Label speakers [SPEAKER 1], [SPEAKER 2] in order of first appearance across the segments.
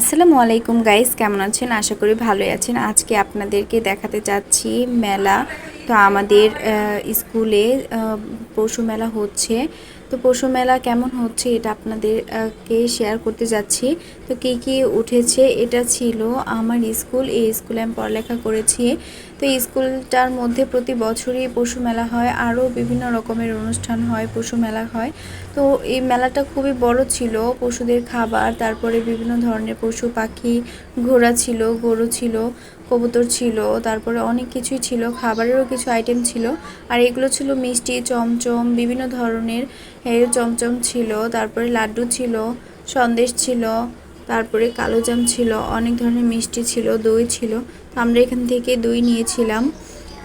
[SPEAKER 1] আসসালামু আলাইকুম গাইস, কেমন আছেন? আশা করি ভালোই আছেন। আজকে আপনাদেরকে দেখাতে চাচ্ছি মেলা। তো আমাদের স্কুলে পশু মেলা হচ্ছে। তো পশু মেলা কেমন হচ্ছে এটা আপনাদেরকে শেয়ার করতে যাচ্ছি। তো কী কী উঠেছে এটা ছিল আমার স্কুল। এই স্কুলে আমি পড়ালেখা করেছি। তো এই স্কুলটার মধ্যে প্রতি বছরই পশু মেলা হয়, আরও বিভিন্ন রকমের অনুষ্ঠান হয়, পশু মেলা হয়। তো এই মেলাটা খুবই বড় ছিল, পশুদের খাবার, তারপরে বিভিন্ন ধরনের পশু পাখি, ঘোড়া ছিল, গরু ছিল, কবুতর ছিল, তারপরে অনেক কিছুই ছিল, খাবারেরও কিছু আইটেম ছিল। আর এগুলো ছিল মিষ্টি, চমচম, বিভিন্ন ধরনের চমচম ছিল, তারপরে লাড্ডু ছিল, সন্দেশ ছিল তারপরে কালো জাম ছিল, অনেক ধরনের মিষ্টি ছিল, দই ছিল। তো আমরা এখান থেকে দই নিয়েছিলাম।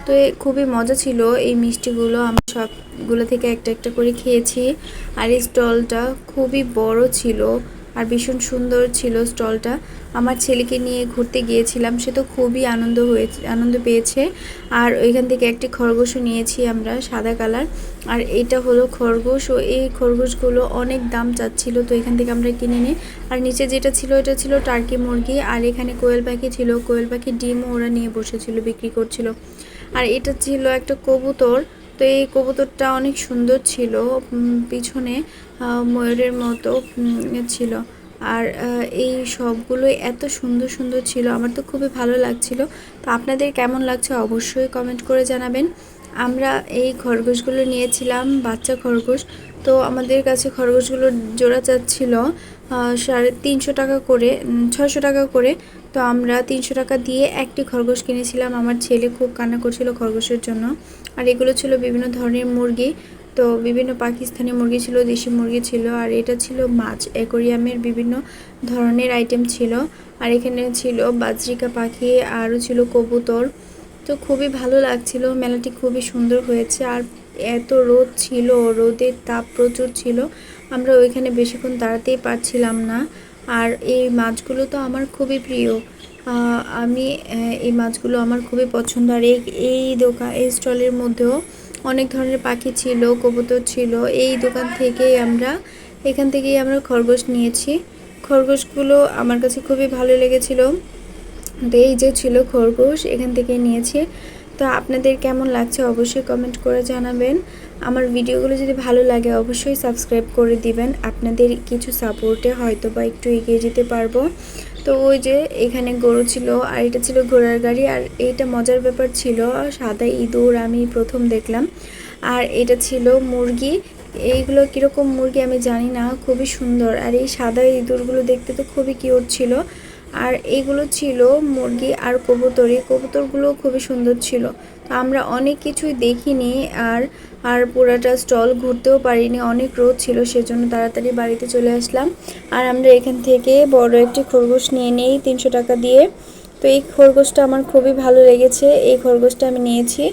[SPEAKER 1] তো খুবই মজা ছিল এই মিষ্টিগুলো। আমরা সবগুলো থেকে একটা একটা করে খেয়েছি। আর এই স্টলটা খুবই বড় ছিল। আর ভীষণ সুন্দর ছিল স্টলটা। আমার ছেলেকে নিয়ে ঘুরতে গিয়েছিলাম, সে তো খুবই আনন্দ হয়েছে আনন্দ পেয়েছে। আর ওইখান থেকে একটি খরগোশও নিয়েছি আমরা, সাদা কালার। আর এটা হলো খরগোশ, ও এই খরগোশগুলো অনেক দাম চাচ্ছিল, তো এখান থেকে আমরা কিনে নিই। আর নিচে যেটা ছিল, এটা ছিল টার্কি মুরগি, আর এখানে কোয়েল পাখি ছিল। কোয়েল পাখি ডিমও ওরা নিয়ে বসেছিল, বিক্রি করছিল। আর এটা ছিল একটা কবুতর তো এই কবুতরটা অনেক সুন্দর ছিল পিছনে ময়ূরের মতো ছিল। আর এই সবগুলোই এত সুন্দর সুন্দর ছিল, আমার তো খুবই ভালো লাগছিল। তো আপনাদের কেমন লাগছে অবশ্যই কমেন্ট করে জানাবেন। আমরা এই খরগোশগুলো নিয়েছিলাম, বাচ্চা খরগোশ। তো আমাদের কাছে খরগোশগুলোর জোড়া চাচ্ছিল সাড়ে তিনশো টাকা করে ছয়শো টাকা করে। তো আমরা তিনশো টাকা দিয়ে একটি খরগোশ কিনেছিলাম। আমার ছেলে খুব কান্না করছিল খরগোশের জন্য। আর এগুলো ছিল বিভিন্ন ধরনের মুরগি। তো বিভিন্ন পাকিস্তানি মুরগি ছিল, দেশি মুরগি ছিল। আর এটা ছিল মাছ, অ্যাকোরিয়ামের বিভিন্ন ধরনের আইটেম ছিল। আর এখানে ছিল বাজরিকা পাখি, আরও ছিল কবুতর। তো খুবই ভালো লাগছিল। মেলাটি খুবই সুন্দর হয়েছে। আর এত রোদ ছিল, রোদের তাপ প্রচুর ছিল। আমরা ওইখানে বেশিক্ষণ দাঁড়াতেই পারছিলাম না। আর এই মাছগুলো তো আমার খুবই প্রিয়। আমি এই মাছগুলো আমার খুবই পছন্দ। আর এই এই দোকান এই স্টলের মধ্যেও অনেক ধরনের পাখি ছিল, কবুতর ছিল। এই দোকান থেকেই আমরা, এখান থেকেই আমরা খরগোশ নিয়েছি। খরগোশগুলো আমার কাছে খুবই ভালো লেগেছিল। তো এই যে ছিল খরগোশ, এখান থেকে নিয়েছি। তো আপনাদের কেমন লাগছে অবশ্যই কমেন্ট করে জানাবেন। আমার ভিডিওগুলো যদি ভালো লাগে, অবশ্যই সাবস্ক্রাইব করে দিবেন। আপনাদের কিছু সাপোর্টে হয়তো বা একটু এগিয়ে যেতে পারব। তো ওই যে এখানে গরু ছিল, আর এটা ছিল ঘোড়ার গাড়ি, আর এইটা মজার ব্যাপার ছিল, সাদা ইঁদুর আমি প্রথম দেখলাম। আর এটা ছিল মুরগি। এইগুলো কীরকম মুরগি আমি জানি না, খুবই সুন্দর। আর এই সাদা ইঁদুরগুলো দেখতে তো খুবই কিউট ছিল। আর এইগুলো ছিল মুরগি আর কবুতর। কবুতরগুলো খুবই সুন্দর ছিল। তো আমরা অনেক কিছুই দেখিনি আর আর পুরাটা স্টল ঘুরতেও পারিনি। অনেক রোদ ছিল, সেজন্য তাড়াতাড়ি বাড়িতে চলে আসলাম। আর আমরা এখান থেকে বড় একটি খরগোশ নিয়ে নেই তিনশো টাকা দিয়ে। তো এই খরগোশটা আমার খুবই ভালো লেগেছে। এই খরগোশটা আমি নিয়েছি।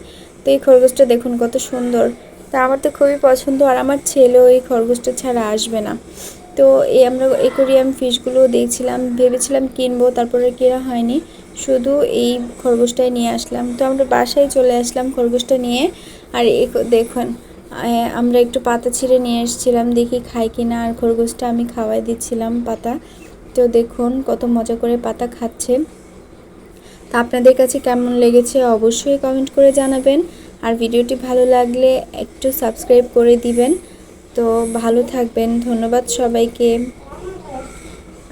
[SPEAKER 1] তো এই খরগোশটা দেখুন কত সুন্দর। তা আমার তো খুবই পছন্দ। আর আমার ছেলেও এই খরগোশটা ছাড়া আসবে না। তো এই আমরা একুরিয়াম ফিশগুলো দেখছিলাম, ভেবেছিলাম কিনবো, তারপরে কেনা হয়নি। শুধু এই খরগোশটাই নিয়ে আসলাম। তো আমরা বাসায় চলে আসলাম খরগোশটা নিয়ে। আর দেখুন আমরা একটু পাতা ছিঁড়ে নিয়ে এসেছিলাম, দেখি খাই কিনা। আর খরগোশটা আমি খাওয়াই দিচ্ছিলাম পাতা। তো দেখুন, কত মজা করে পাতা খাচ্ছে। তা আপনাদের কাছে কেমন লেগেছে অবশ্যই কমেন্ট করে জানাবেন। আর ভিডিওটি ভালো লাগলে একটু সাবস্ক্রাইব করে দিবেন। তো ভালো থাকবেন, ধন্যবাদ সবাইকে।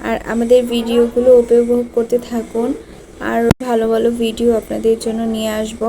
[SPEAKER 1] আর আমাদের ভিডিওগুলো উপভোগ করতে থাকুন, আর ভালো ভালো ভিডিও আপনাদের জন্য নিয়ে আসব।